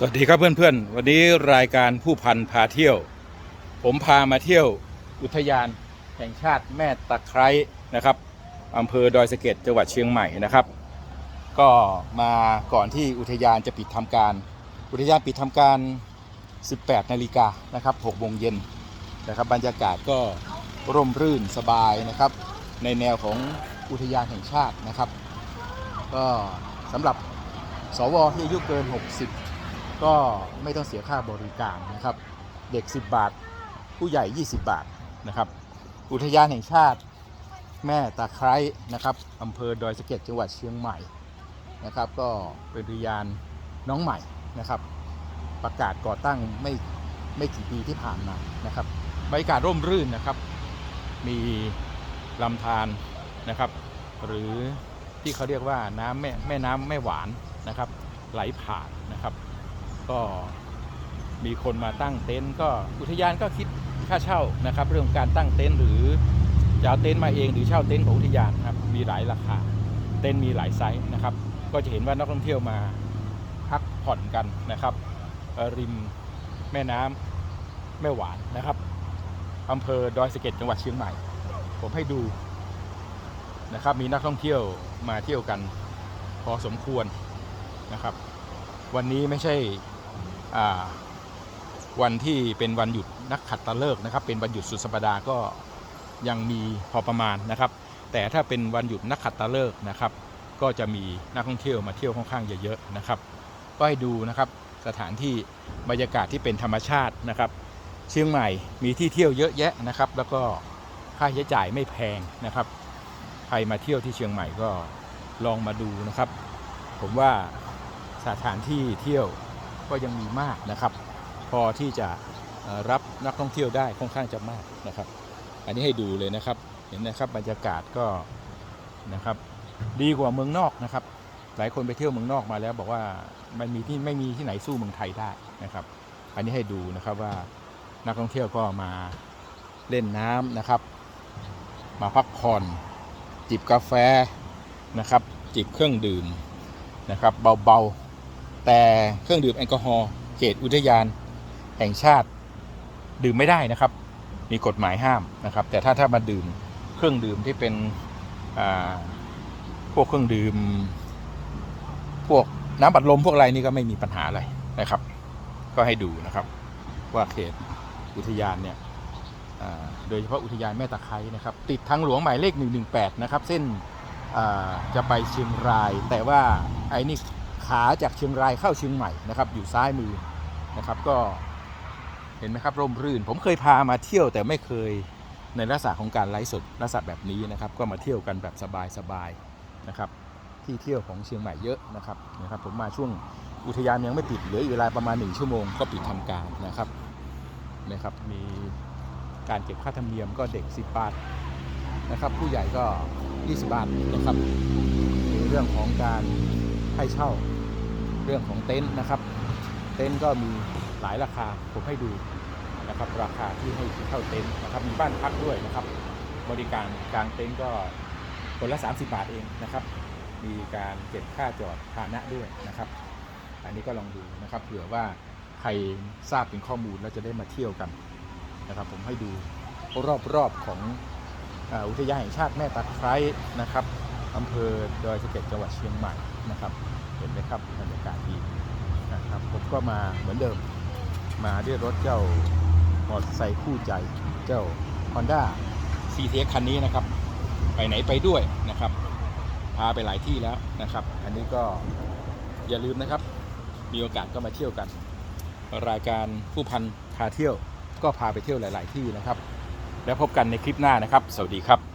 สวัสดีครับเพื่อนๆ วันนี้รายการผู้พันพาเที่ยว ผมพามาเที่ยวอุทยานแห่งชาติแม่ตะไคร้นะครับอำเภอดอยสะเก็ดจังหวัดเชียงใหม่นะครับ ก็มาก่อนที่อุทยานจะปิดทำการ อุทยานปิดทำการ 18 นาฬิกานะครับ6โมงเย็นนะครับบรรยากาศก็ร่มรื่นสบายนะครับ ในแนวของอุทยานแห่งชาตินะครับ ก็สำหรับสวที่อายุเกิน 60 ก็ไม่ต้องเสียค่าบริการนะครับ เด็ก 10 บาท ผู้ใหญ่ 20 บาทนะครับ อุทยานแห่งชาติแม่ตะไคร้นะครับอำเภอดอยสะเก็ดจังหวัดเชียงใหม่นะครับ ก็เป็นอุทยานน้องใหม่นะครับ ประกาศก่อตั้งไม่ไม่กี่ปีที่ผ่านมานะครับบรรยากาศร่มรื่นนะครับ มีลำธารนะครับ หรือที่เขาเรียกว่าน้ำแม่แม่น้ำแม่หวานนะครับ ไหลผ่านนะครับ ก็มีคนมาตั้งเต็นท์ก็อุทยานก็คิดค่าเช่านะครับ เรื่องการตั้งเต็นท์หรือจะเอาเต็นท์มาเองหรือเช่าเต็นท์ของอุทยานครับมีหลายราคาเต็นท์มีหลายไซส์นะครับ ก็จะเห็นว่านักท่องเที่ยวมาพักผ่อนกันนะครับ ริมแม่น้ำแม่หวานนะครับอำเภอดอยสะเก็ดจังหวัดเชียงใหม่ ผมให้ดูนะครับ มีนักท่องเที่ยวมาเที่ยวกันพอสมควรนะครับ วันนี้ไม่ใช่ วันที่เป็นวันหยุดนักขัตฤกษ์นะครับ เป็นวันหยุดสุดสัปดาห์ก็ยังมีพอประมาณนะครับ แต่ถ้าเป็นวันหยุดนักขัตฤกษ์นะครับ ก็จะมีนักท่องเที่ยวมาเที่ยวค่อนข้างเยอะๆนะครับ ก็ให้ดูนะครับสถานที่บรรยากาศที่เป็นธรรมชาตินะครับ เชียงใหม่มีที่เที่ยวเยอะแยะนะครับ แล้วก็ค่าใช้จ่ายไม่แพงนะครับ ใครมาเที่ยวที่เชียงใหม่ก็ลองมาดูนะครับ ผมว่าสถานที่เที่ยว ก็ยังมีมากนะครับ พอที่จะรับนักท่องเที่ยวได้ค่อนข้างจะมากนะครับ อันนี้ให้ดูเลยนะครับเห็นนะครับบรรยากาศก็นะครับ ดีกว่าเมืองนอกนะครับ หลายคนไปเที่ยวเมืองนอกมาแล้ว บอกว่ามันมีที่ไม่มีที่ไหนสู้เมืองไทยได้นะครับ อันนี้ให้ดูนะครับว่านักท่องเที่ยวก็มาเล่นน้ำนะครับ มาพักผ่อนจิบกาแฟนะครับ จิบเครื่องดื่มนะครับ เบาๆ แต่เครื่องดื่มแอลกอฮอล์เขตอุทยานแห่งชาติดื่มไม่ได้นะครับ มีกฎหมายห้ามนะครับ แต่ถ้าถ้ามาดื่มเครื่องดื่มที่เป็นพวกเครื่องดื่ม พวกน้ำบัดลมพวกอะไรนี่ก็ไม่มีปัญหาอะไรนะครับ ก็ให้ดูนะครับ ว่าเขตอุทยานเนี่ยโดยเฉพาะอุทยานแม่ตะไคร้นะครับ ติดทางหลวงหมายเลข 118 นะครับ เส้นจะไปเชียงราย แต่ว่าไอ้นี่ ขาจากเชียงรายเข้าเชียงใหม่นะครับ อยู่ซ้ายมือนะครับก็เห็นไหมครับร่มรื่น ผมเคยพามาเที่ยวแต่ไม่เคยในลักษณะของการไลฟ์สดลักษณะแบบนี้นะครับ ก็มาเที่ยวกันแบบสบายๆนะครับ ที่เที่ยวของเชียงใหม่เยอะนะครับนะครับ ผมมาช่วงอุทยานยังไม่ปิดเหลือเวลาประมาณ 1 ชั่วโมงก็ปิดทำการนะครับนะครับ มีการเก็บค่าธรรมเนียมก็เด็ก 10 บาทนะครับ ผู้ใหญ่ก็ 20 บาทนะครับมีเรื่องของการให้เช่า เรื่องของเต็นท์นะครับ เต็นท์ก็มีหลายราคาผมให้ดูนะครับราคาที่ให้เช่าเต็นท์นะครับมีบ้านพักด้วยนะครับ บริการกลางเต็นท์ก็คนละ 30 บาทเองนะครับ มีการเก็บค่าจอดพาหนะด้วยนะครับ อันนี้ก็ลองดูนะครับเผื่อว่าใครทราบเป็นข้อมูลแล้วจะได้มาเที่ยวกันนะครับ ผมให้ดูรอบๆของอุทยานแห่งชาติแม่ตะไคร้นะครับอำเภอดอยสะเก็ดจังหวัดเชียงใหม่ นะครับ เห็นไหมครับบรรยากาศดีนะครับผมก็มาเหมือนเดิม มาด้วยรถเจ้ามอเตอร์ไซค์คู่ใจเจ้า Honda c t x คันนี้นะครับ ไปไหนไปด้วยนะครับพาไปหลายที่แล้วนะครับ อันนี้ก็อย่าลืมนะครับ มีโอกาสก็มาเที่ยวกัน รายการผู้พันพาเที่ยว ก็พาไปเที่ยวหลาย ๆ ที่นะครับ แล้วพบกันในคลิปหน้านะครับ สวัสดีครับ